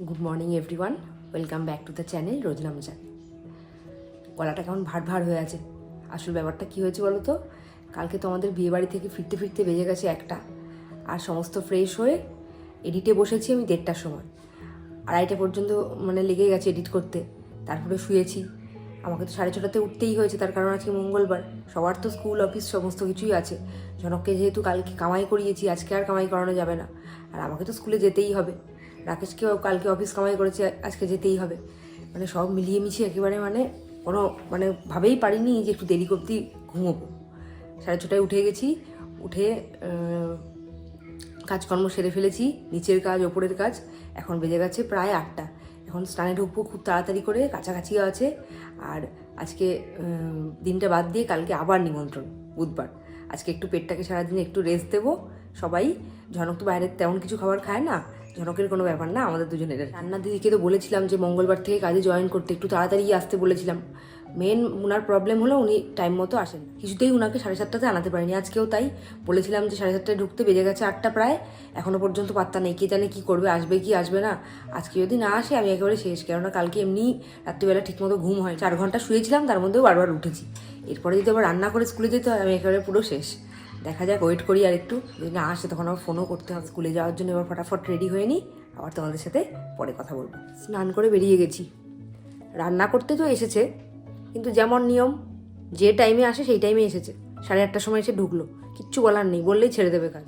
Good morning everyone welcome back to the channel রোজনামজান গলাটা কেমন ভার ভার হয়ে আছে? আসল ব্যাপারটা কি হয়েছে বলো তো? কালকে তো আমাদের বিয়ে বাড়ি থেকে ফিরতে ফিরতে বেজে গেছে একটা। আর সমস্ত ফ্রেশ হয়ে এডিটে বসেছি আমি দেড়টার সময়। আড়াইটা পর্যন্ত মানে লেগে গেছে এডিট করতে। তারপরে শুয়েছি। আমাকে তো সাড়ে ছটাতে উঠতেই হয়েছে, তার কারণ আজকে মঙ্গলবার। সবার তো স্কুল অফিস সমস্ত কিছুই আছে। জনককে যেহেতু কালকে কামাই করিয়েছি, আজকে আর কামাই করানো যাবে না। আর আমাকে তো স্কুলে যেতেই হবে। রাকেশকেও কালকে অফিস কামাই করেছে, আজকে যেতেই হবে। মানে সব মিলিয়ে মিশিয়ে একেবারে মানে কোনো মানে ভাবেই পারিনি যে একটু দেরি করতে ঘুমোবো। সাড়ে ছটায় উঠে গেছি, উঠে কাজকর্ম সেরে ফেলেছি, নিচের কাজ, ওপরের কাজ, এখন বেজে গেছে প্রায় আটটা। এখন স্নানে ঢুকবো খুব তাড়াতাড়ি করে, কাছাকাছিও আছে, আর আজকে দিনটা বাদ দিয়ে কালকে আবার নিমন্ত্রণ, বুধবার। আজকে একটু পেটটাকে সারাদিন একটু রেস্ট দেবো, সবাই, ঝনক তো বাইরের তেমন কিছু খাবার খায় না ঝনকের কোনো ব্যাপার না, আমাদের দুজনের রান্না দিদিকে তো বলেছিলাম যে মঙ্গলবার থেকে কাজে জয়েন করতে, একটু তাড়াতাড়ি আসতে বলেছিলাম। মেন উনার প্রবলেম হলো উনি টাইম মতো আসেন। কিছুতেই উনাকে সাড়ে সাতটাতে আনাতে পারিনি, আজকেও তাই। বলেছিলাম যে সাড়ে সাতটায় ঢুকতে বেজে গেছে আটটা প্রায়, এখনও পর্যন্ত পাত্তা নেই। কে জানে কী করবে, আসবে কি আসবে না? আজকে যদি না আসে, আমি একেবারে শেষ। কেননা কালকে এমনি রাত্রিবেলা ঠিকমতো ঘুম হয়। চার ঘণ্টা শুয়েছিলাম, তার মধ্যেও বারবার উঠেছি। এরপরে যদি আবার রান্না করে স্কুলে যেতে হয়, আমি একেবারে পুরো শেষ। দেখা যাক ওয়েট করি আর একটু। যদি না আসে, তখন আবার ফোনও করতে হবে। স্কুলে যাওয়ার জন্য এবার ফটাফট রেডি হয়ে নিই আবার তোমাদের সাথে পরে কথা বলব। স্নান করে বেরিয়ে গেছি। রান্না করতে তো এসেছে, কিন্তু যেমন নিয়ম, যে টাইমে আসে, সেই টাইমে এসেছে। সাড়ে আটটার সময় এসে ঢুকলো। কিচ্ছু বলার নেই, বললেই ছেড়ে দেবে কাজ।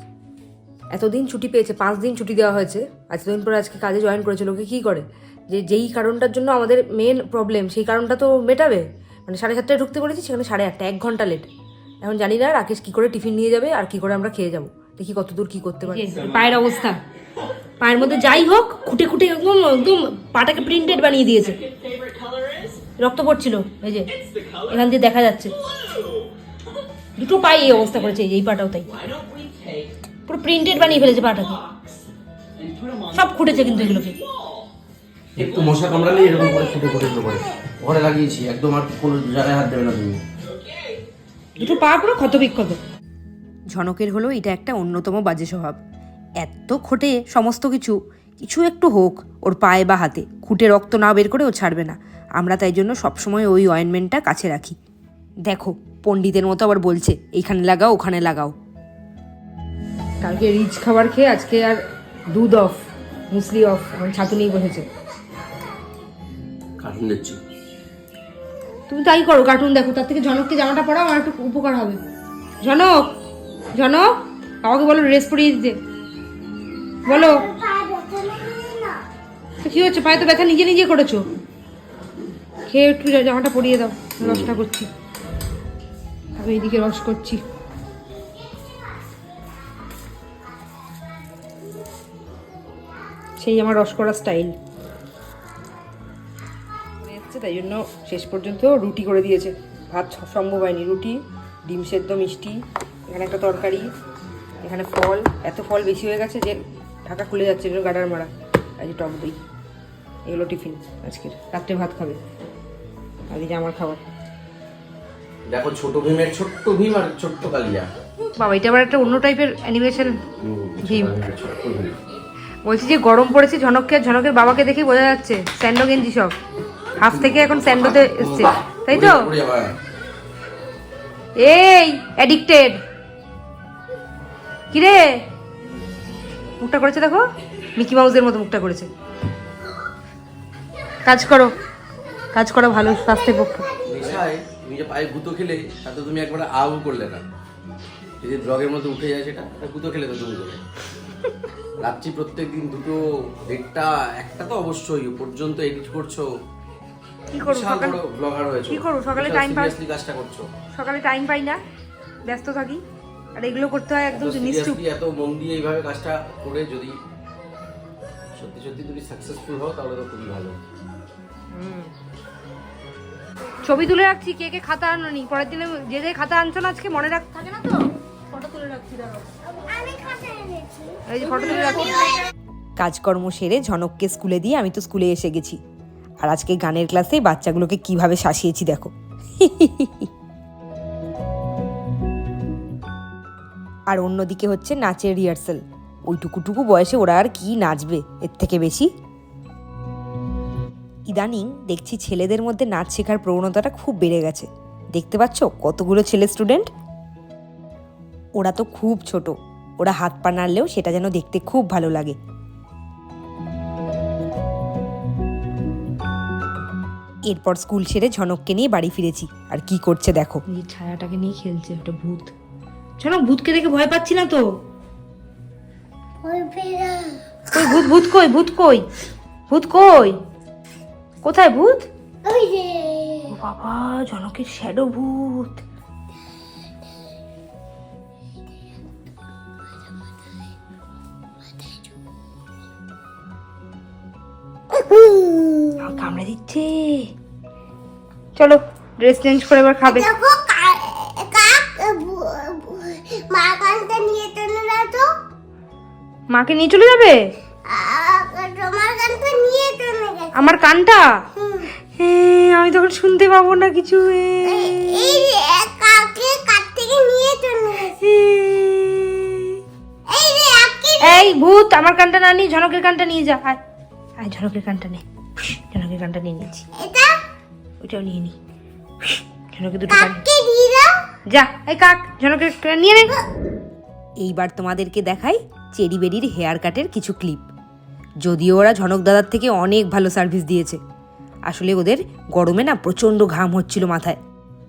এতদিন ছুটি পেয়েছে, পাঁচ দিন ছুটি দেওয়া হয়েছে। এতদিন পরে আজকে কাজে জয়েন করেছে, লোকে কী করে? যে যেই কারণটার জন্য আমাদের মেন প্রবলেম সেই কারণটা তো মেটাবে। মানে সাড়ে সাতটায় ঢুকতে বলেছি, সেখানে সাড়ে আটটা, এক ঘণ্টা লেট এখন জানি না রাকেশ কী করে টিফিন নিয়ে যাবে আর কী করে আমরা খেয়ে যাব। দেখি কতদূর কী করতে পারি। পায়ের অবস্থা। পায়ের মধ্যে যাই হোক খুঁটে খুঁটে একদম একদম পাটাকে প্রিন্টেড বানিয়ে দিয়েছে। রক্ত পড়ছিল এই যে এখান দিয়ে দেখা যাচ্ছে। দুটো পায়ে এই অবস্থা করেছে এই পাটাও তাই। পুরো প্রিন্টেড বানিয়ে ফেলেছে পাটাকে। সব খুঁটেছে কিন্তু এগুলোকে। একটু মশা কামড়ালে এরকম করে ফুটে ফুটে করে। ঘরে লাগিয়েছি একদম আর কোনো জায়গায় হাত দেবে না তুমি। দুটো পা পুরো ক্ষত বিক্ষত ঝনকের হলো এটা একটা অন্যতম বাজে স্বভাব। এত খোটে সমস্ত কিছু কিছু একটু হোক ওর পায়ে বা হাতে। খুঁটে রক্ত না বের করে ও ছাড়বে না। আমরা তাই জন্য সবসময় ওই অয়েনমেন্টটা কাছে রাখি। দেখো পণ্ডিতের মতো আবার বলছে এইখানে লাগাও ওখানে লাগাও। কালকে রিচ খাবার খেয়ে আজকে আর দুধ অফ মুসলি অফ ছাতু নিয়ে বসেছে কার্টুন দেখছি তুমি তাই করো কার্টুন দেখো। তার থেকে জনককে জামাটা পরাও আমার একটু উপকার হবে। জনক! জনক! বাবাকে বলো ড্রেস পরিয়ে দিতে। বলো। তো কি হচ্ছে? পায়ে তো ব্যথা নিজে নিজে করেছ? খেয়ে একটু জামাটা পরিয়ে দাও। রসটা করছি। আমি এইদিকে রস করছি। সেই আমার রস করা স্টাইল এসছে তাই জন্য শেষ পর্যন্ত রুটি করে দিয়েছে। ভাত সম্ভব হয়নি। রুটি ডিম সেদ্ধ মিষ্টি এখানে একটা তরকারি এখানে ফল। এত ফল বেশি হয়ে গেছে যে ঢাকা খুলে যাচ্ছে এগুলো গাডার মারা। আজ টক দই এগুলো টিফিন আজকের। রাত্রে ভাত খাবে। আর এই যে আমার খাবার। দেখো ছোট ভীমের ছোট্ট ভীম আর ছোট্ট কালিয়া। বাবা এটা আবার একটা অন্য টাইপের অ্যানিমেশন ভীম। বলছি যে গরম পড়েছে ঝনককে আর ঝনকের বাবাকে দেখে বোঝা যাচ্ছে। স্যান্ডো গেঞ্জি সব। হাফ থেকে এখন স্যান্ডোতে এসছে তাই তো। এই অ্যাডিক্টেড কিরে? মুখটা করেছে দেখো? মিকি মাউসের মতো মুখটা করেছে। কাজ করো। কাজ করো ভালো স্বাস্থ্যের পক্ষে। তুমি যে পায়ে গুঁতো খেলে তাতে তুমি একবার আউ করলে না। যদি ব্লগের মধ্যে উঠে যায় সেটা গুঁতো খেলে তো তুমি করে। রাত্রি প্রত্যেক দিন দুটো দেড়টা একটা তো অবশ্যই পর্যন্ত এডিট করছ। কি করব? সকালে ব্লগার হয়েছো। কি করব? সকালে time pass- কাজটা করছ। সকালে টাইম পাই না ব্যস্ত থাকি। আর এগুলো করতে হয় একদম নিশ্চুপ। এত মন দিয়ে এইভাবে কাজটা করে যদি সত্যি সত্যি তুমি সাকসেসফুল হও তাহলে তো খুবই ভালো। ছবি তুলে রাখছি কে কে খাতা আনোনি? পরের দিনে যে যে খাতা আনছো না আজকে মনে রাখ থাকে না তো? ফটো তুলে রাখছি দাঁড়াও। এই যে ফটো তুলে রাখছি। কাজকর্ম সেরে ঝনককে স্কুলে দিয়ে আমি তো স্কুলে এসে গেছি। আর আজকে গানের ক্লাসে বাচ্চাগুলোকে কীভাবে শাসিয়েছি দেখো। আর অন্যদিকে হচ্ছে নাচের রিহার্সাল। ওইটুকুটুকু বয়সে ওরা আর কি নাচবে, এর থেকে বেশি? ইদানিং দেখছি ছেলেদের মধ্যে নাচ শেখার প্রবণতাটা খুব বেড়ে গেছে। দেখতে পাচ্ছ কতগুলো ছেলে স্টুডেন্ট? ওরা তো খুব ছোট। ওরা হাত পা নাড়লেও সেটা যেন দেখতে খুব ভালো লাগে। এরপর স্কুল সেরে ঝনককে নিয়ে বাড়ি ফিরেছি। আর কি করছে দেখো। নিজের ছায়াটাকে নিয়ে খেলছে ওটা ভূত। চলো ভূতকে দেখে ভয় পাচ্ছি না তো? কই ভূত ভূত কই ভূত কই? ভূত কই? কোথায় ভূত? ও বাবা জনকের শ্যাডো ভূত। কামড়ে দিচ্ছে। চলো ড্রেস চেঞ্জ করে এবার খাবে। মাকে নিয়ে চলে যাবে? আমার কানটা? হ্যাঁ, আমি তখন শুনতে পাবো না কিছু। এই ভূত আমার কানটা না নিয়ে ঝনকের কানটা নিয়ে যা আয়। আয় ঝনকের কানটা নে। ঝনকের কানটা নিয়ে নিয়েছি। এটা ওইটাও নিয়ে নি। ফুস, ঝনকের দুটো যা এই কাক ঝনকের কান নিয়ে নে। এইবার তোমাদেরকে দেখাই চেরি বেরির হেয়ার কাটের কিছু ক্লিপ। যদিও ওরা ঝনক দাদার থেকে অনেক ভালো সার্ভিস দিয়েছে। আসলে ওদের গরমে না প্রচণ্ড ঘাম হচ্ছিল মাথায়।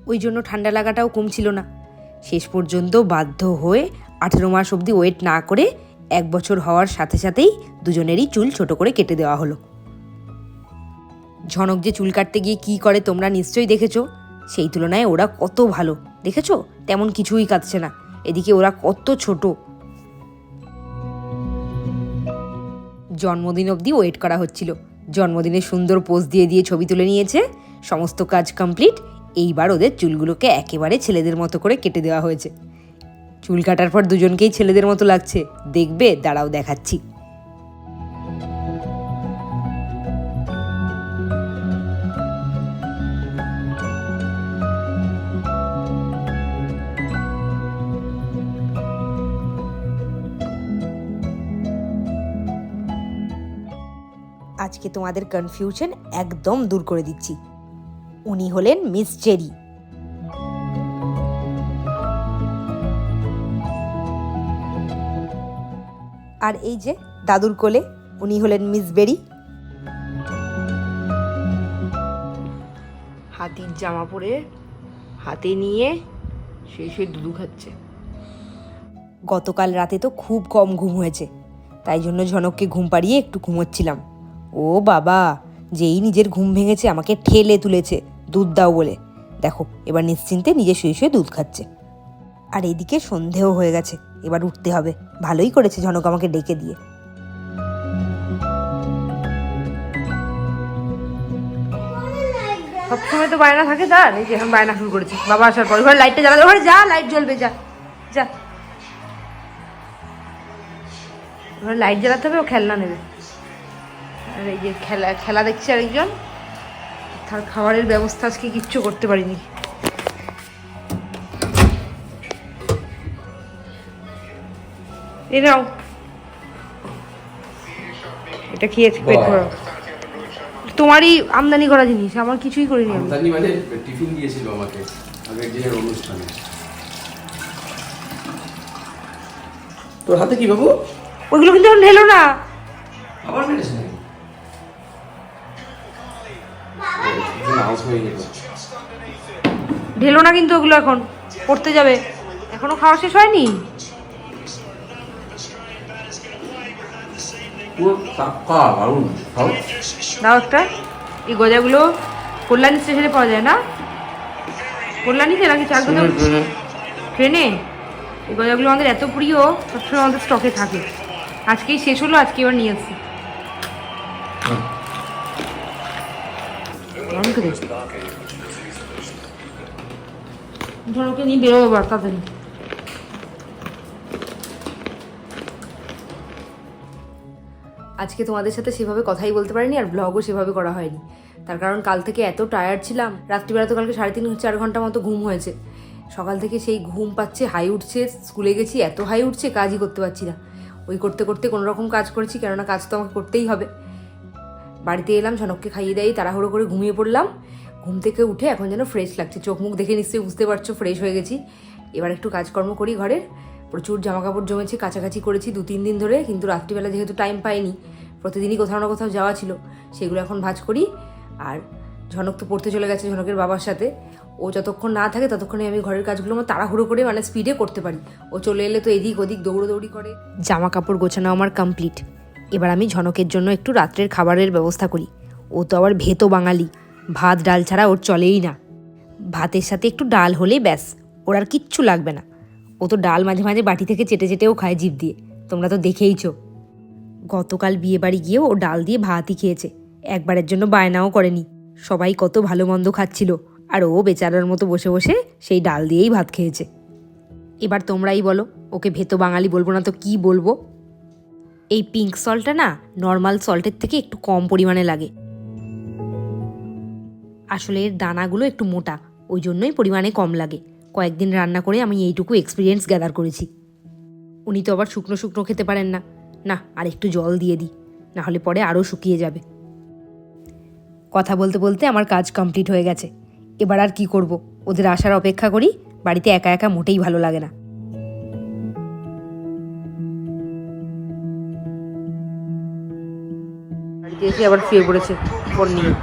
ওই জন্য ঠান্ডা লাগাটাও কমছিল না। শেষ পর্যন্ত বাধ্য হয়ে আঠেরো মাস অবধি ওয়েট না করে এক বছর হওয়ার সাথে সাথেই দুজনেরই চুল ছোট করে কেটে দেওয়া হলো। ঝনক যে চুল কাটতে গিয়ে কি করে তোমরা নিশ্চয়ই দেখেছ? সেই তুলনায় ওরা কত ভালো, দেখেছ? তেমন কিছুই কাটছে না। এদিকে ওরা কত ছোট। জন্মদিন অবধি ওয়েট করা হচ্ছিল। জন্মদিনে সুন্দর পোজ দিয়ে দিয়ে ছবি তুলে নিয়েছে। সমস্ত কাজ কমপ্লিট এইবার ওদের চুলগুলোকে একেবারে ছেলেদের মতো করে কেটে দেওয়া হয়েছে। চুল কাটার পর দুজনকেই ছেলেদের মতো লাগছে। দেখবে, দাঁড়াও দেখাচ্ছি। আজকে তোমাদের কনফিউশন একদম দূর করে দিচ্ছি। উনি হলেন মিস জেরি। আর এই যে দাদুর কোলে উনি হলেন মিস বেরি। হাতির জামা পরে হাতে নিয়ে শুয়ে শুয়ে দুধু খাচ্ছে। গতকাল রাতে তো খুব কম ঘুম হয়েছে তাই জন্য ঝনককে ঘুম পাড়িয়ে একটু ঘুমোচ্ছিলাম। ও বাবা, যেই নিজের ঘুম ভেঙেছে আমাকে ঠেলে তুলেছে, দুধ দাও বলে। দেখো, এবার নিশ্চিন্তে নিজে শুয়ে শুয়ে দুধ খাচ্ছে। আর এদিকে সন্ধেও হয়ে গেছে, এবার উঠতে হবে। ভালোই করেছে ঝনক আমাকে ডেকে দিয়ে। সবসময় তো বায়না থাকে তার এই যে এখন বায়না শুরু করেছে। বাবা আসার পর, ঘরে লাইটটা জ্বালাতে ঘরে যা লাইট জ্বলবে, যা যা। ঘরে লাইট জ্বালাতে হবে, ও খেলনা নেবে। আর এই যে খেলা খেলা দেখছে আরেকজন। তার খাবারের ব্যবস্থা আজকে কিচ্ছু করতে পারিনি। এই নাও। এটা খেয়েছি পেট। ভরা। তোমারই আমদানি করা জিনিস আমার কিছুই করিনি আমদানি মানে টিফিন দিয়েছিল আমাকে আগের দিনের অনুষ্ঠানে। তোর হাতে কি বাবু? ওইগুলো কিন্তু ঢেলো না। আবার মেরেছে? হয়ে ঢেলো না কিন্তু ওগুলো এখন পড়তে যাবে। এখনও খাওয়া শেষ হয়নি? দাও একটা। এই গজাগুলো কল্যাণী স্টেশনে পাওয়া যায় না? কল্যাণীতে নাকি চালকোনা ট্রেনে এই গজাগুলো আমাদের এত প্রিয় সবসময় আমাদের স্টকে থাকে। আজকেই শেষ হলো আজকে এবার নিয়ে আজকে তোমাদের সাথে সেভাবে কথাই বলতে পারিনি আর ব্লগও সেভাবে করা হয়নি। তার কারণ কাল থেকে এত টায়ার্ড ছিলাম, রাত্রিবেলা তো কালকে সাড়ে তিন, চার ঘণ্টা মতো ঘুম হয়েছে। সকাল থেকে সেই ঘুম পাচ্ছে হাই উঠছে, স্কুলে গেছি, এত হাই উঠছে, কাজই করতে পারছি না। ওই করতে করতে কোনো রকম কাজ করেছি, কেননা কাজ তো আমাকে করতেই হবে। বাড়িতে এলাম, ঝনককে খাইয়ে দেয়, তাড়াহুড়ো করে ঘুমিয়ে পড়লাম। ঘুম থেকে উঠে এখন যেন ফ্রেশ লাগছে, চোখ মুখ দেখে নিশ্চয়ই বুঝতে পারছ ফ্রেশ হয়ে গেছি। এবার একটু কাজকর্ম করি ঘরের। প্রচুর জামা কাপড় জমেছে, কাছাকাছি করেছি দু তিন দিন ধরে, কিন্তু রাত্রিবেলা যেহেতু টাইম পাইনি, প্রতিদিনই কোথাও না কোথাও যাওয়া ছিল, সেগুলো এখন ভাঁজ করি। আর ঝনক তো পড়তে চলে গেছে ঝনকের বাবার সাথে। ও যতক্ষণ না থাকে ততক্ষণে আমি ঘরের কাজগুলো আমার তাড়াহুড়ো করে মানে স্পিডে করতে পারি। ও চলে এলে তো এদিক ওদিক দৌড়োদৌড়ি করে। জামা কাপড় গোছানো আমার কমপ্লিট এবার আমি ঝনকের জন্য একটু রাত্রের খাবারের ব্যবস্থা করি। ও তো আবার ভেতো বাঙালি। ভাত, ডাল ছাড়া ওর চলেই না। ভাতের সাথে একটু ডাল হলেই ব্যাস, ওর আর কিচ্ছু লাগবে না। ও তো ডাল মাঝে মাঝে বাটি থেকে চেটে চেটেও খায় জিভ দিয়ে। তোমরা তো দেখেইছো। গতকাল বিয়ে বাড়ি গিয়েও ও ডাল দিয়ে ভাতই খেয়েছে। একবারের জন্য বায়নাও করেনি। সবাই কত ভালো মন্দ খাচ্ছিল। আর ও বেচারার মতো বসে বসে সেই ডাল দিয়েই ভাত খেয়েছে। এবার তোমরাই বলো, ওকে ভেতো বাঙালি বলব না তো কি বলব? এই পিঙ্ক সল্টটা না নর্মাল সল্টের থেকে একটু কম পরিমাণে লাগে। আসলে এর দানাগুলো একটু মোটা, ওই জন্যই পরিমাণে কম লাগে। কয়েকদিন রান্না করে আমি এইটুকু এক্সপিরিয়েন্স গ্যাদার করেছি। উনি তো আবার শুকনো শুকনো খেতে পারেন না। না, আর একটু জল দিয়ে দিই, না হলে পরে আরও শুকিয়ে যাবে। কথা বলতে বলতে আমার কাজ কমপ্লিট হয়ে গেছে। এবার আর কি করব? ওদের আসার অপেক্ষা করি, বাড়িতে একা একা মোটেই ভালো লাগে না। এসে আবার শুয়ে পড়েছে ফোন নিয়ে।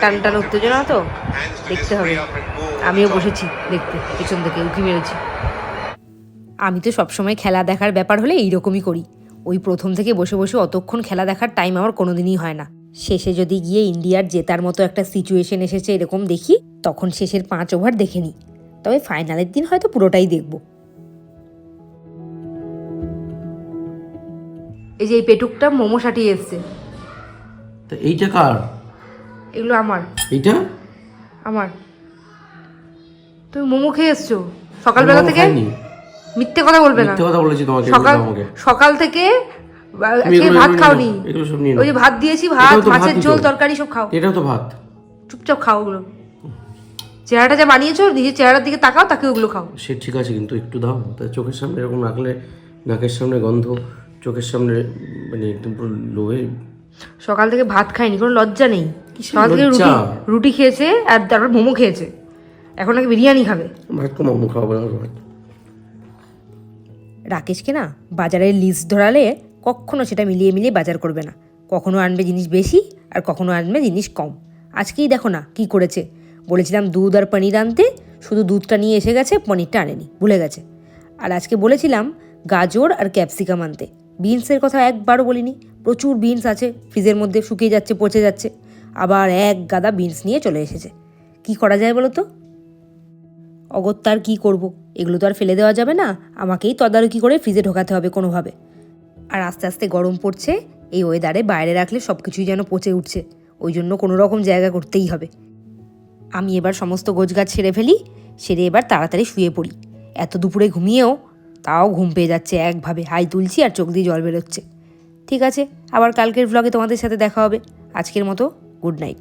টান টান উত্তেজনা তো, দেখতে হবে। আমিও বসেছি দেখতে, পেছন থেকে উঁকি মেরেছি। আমি তো সবসময় খেলা দেখার ব্যাপার হলে এইরকমই করি। ওই প্রথম থেকে বসে বসে অতক্ষণ খেলা দেখার টাইম আমার কোনোদিনই হয় না। শেষে যদি গিয়ে ইন্ডিয়ার জেতার মতো একটা সিচুয়েশন এসেছে এরকম দেখি, তখন শেষের পাঁচ ওভার দেখে নিই। তবে ফাইনালের দিন হয়তো পুরোটাই দেখব। এই যে এই পেটুকটা মোমো সাটিয়ে এসছে। তা এইটা কার? এগুলো আমার। এইটা? আমার। তুমি মোমো খেয়ে এসছো? সকালবেলা থেকে? মিথ্যে কথা বলবে না। মিথ্যে কথা বলেছি তোমাকে সকাল সকাল থেকে আজকে ভাত খাওনি। এগুলো সব নিয়ে ওই যে ভাত দিয়েছি ভাত মাছের ঝোল তরকারি সব খাও। এটাও তো ভাত। চুপচাপ খাও ওগুলো। চেহারাটা যা বানিয়েছো নিজের চেহারার দিকে তাকাও তাকে ওগুলো খাও। সে ঠিক আছে কিন্তু একটু দাও। তা চোখের সামনে এরকম রাখলে নাকের সামনে গন্ধ চোখের সামনে মানে একদম পুরো লোহে সকাল থেকে ভাত খায়নি কোনো লজ্জা নেই। সকাল থেকে রুটি রুটি খেয়েছে আর তারপর মোমো খেয়েছে। এখন নাকি বিরিয়ানি খাবে। ভাত মামু রাকেশকে না বাজারের লিস্ট ধরালে কখনো সেটা মিলিয়ে মিলিয়ে বাজার করবে না। কখনো আনবে জিনিস বেশি আর কখনো আনবে জিনিস কম। আজকেই দেখো না কি করেছে। বলেছিলাম দুধ আর পনির আনতে শুধু দুধটা নিয়ে এসে গেছে পনিরটা আনেনি ভুলে গেছে। আর আজকে বলেছিলাম গাজর আর ক্যাপসিকাম আনতে। বিনসের কথা একবারও বলিনি প্রচুর বিনস আছে ফ্রিজের মধ্যে শুকিয়ে যাচ্ছে, পচে যাচ্ছে। আবার এক গাদা বিনস নিয়ে চলে এসেছে। কি করা যায় বলো তো অগত্যার কি করব? এগুলো তো আর ফেলে দেওয়া যাবে না। আমাকেই তদারকি করে ফ্রিজে ঢোকাতে হবে কোনোভাবে। আর আস্তে আস্তে গরম পড়ছে, এই ওয়েদারে বাইরে রাখলে সব কিছুই যেন পচে উঠছে। ওই জন্য কোনো রকম জায়গা করতেই হবে। আমি এবার সমস্ত গোছগাছ ছেড়ে ফেলি, সেরে এবার তাড়াতাড়ি শুয়ে পড়ি। এত দুপুরে ঘুমিয়েও, তাও ঘুম পেয়ে যাচ্ছে একভাবে। হাই তুলছি আর চোখ দিয়ে জল বেরোচ্ছে। ঠিক আছে আবার কালকের ব্লগে তোমাদের সাথে দেখা হবে। আজকের মতো গুড নাইট